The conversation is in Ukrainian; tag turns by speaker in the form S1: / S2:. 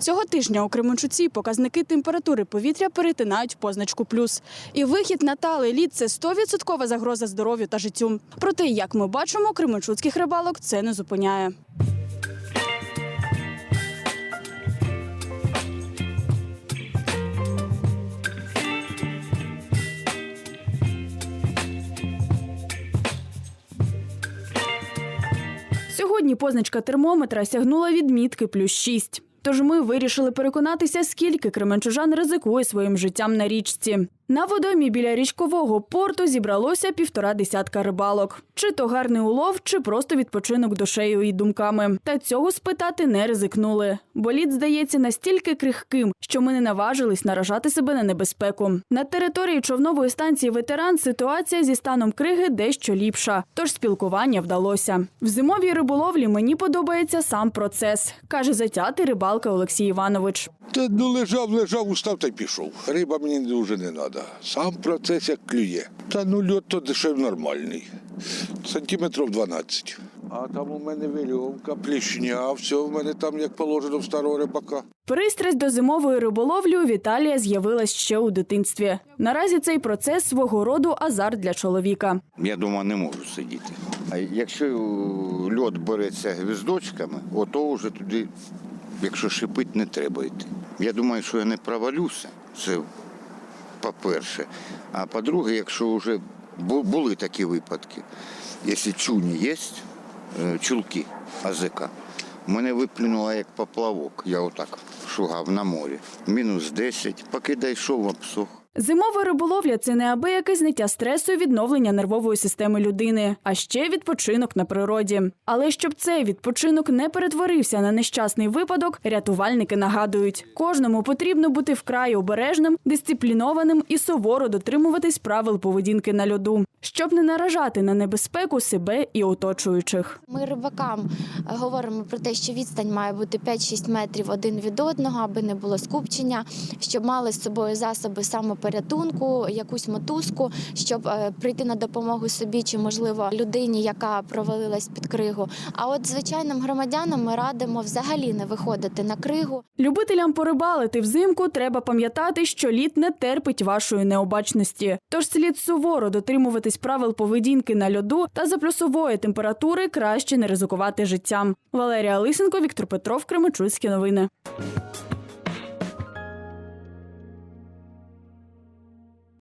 S1: Цього тижня у Кременчуці показники температури повітря перетинають позначку плюс. І вихід на талий лід – це 100% загроза здоров'ю та життю. Проте, як ми бачимо, кременчуцьких рибалок це не зупиняє. Сьогодні позначка термометра сягнула відмітки плюс 6. Тож ми вирішили переконатися, скільки кременчужан ризикує своїм життям на річці. На водоймі біля річкового порту зібралося півтора десятка рибалок. Чи то гарний улов, чи просто відпочинок душею і думками. Та цього спитати не ризикнули. Бо лід здається настільки крихким, що ми не наважились наражати себе на небезпеку. На території човнової станції ветеран ситуація зі станом криги дещо ліпша, тож спілкування вдалося. В зимовій риболовлі мені подобається сам процес, каже затятий рибалка Олексій Іванович.
S2: Та ну лежав, лежав, устав та й пішов. Риба мені дуже не треба. Сам процес як клює. Та ну льот то дешев нормальний. Сантиметрів 12. А там у мене вильовка, плішня, все в мене там як положено в старого рибака.
S1: Пристрасть до зимової риболовлі у Віталія з'явилась ще у дитинстві. Наразі цей процес свого роду азарт для чоловіка.
S3: Я дома не можу сидіти. А якщо льот береться гвіздочками, ото вже туди, якщо шипить, не треба йти. Я думаю, що я не провалюся. Це по-перше. А по-друге, якщо вже були такі випадки, якщо чуні є, е, чулки АЗК, мене виплюнуло як поплавок. Я отак шугав на морі. Мінус 10, поки дійшов обсох.
S1: Зимова риболовля це неабияке зняття стресу і відновлення нервової системи людини, а ще відпочинок на природі. Але щоб цей відпочинок не перетворився на нещасний випадок, рятувальники нагадують: кожному потрібно бути вкрай обережним, дисциплінованим і суворо дотримуватись правил поведінки на льоду, щоб не наражати на небезпеку себе і оточуючих.
S4: Ми рибакам е, говоримо про те, що відстань має бути 5-6 метрів один від одного, аби не було скупчення, щоб мали з собою засоби самопорятунку, якусь мотузку, щоб е, прийти на допомогу собі чи, можливо, людині, яка провалилась під кригу. А от звичайним громадянам ми радимо взагалі не виходити на кригу.
S1: Любителям порибалити взимку треба пам'ятати, що лід не терпить вашої необачності. Тож слід суворо дотримуватись правил поведінки на льоду та за плюсової температури краще не ризикувати життям. Валерія Лисенко, Віктор Петров, Кременчуцькі новини.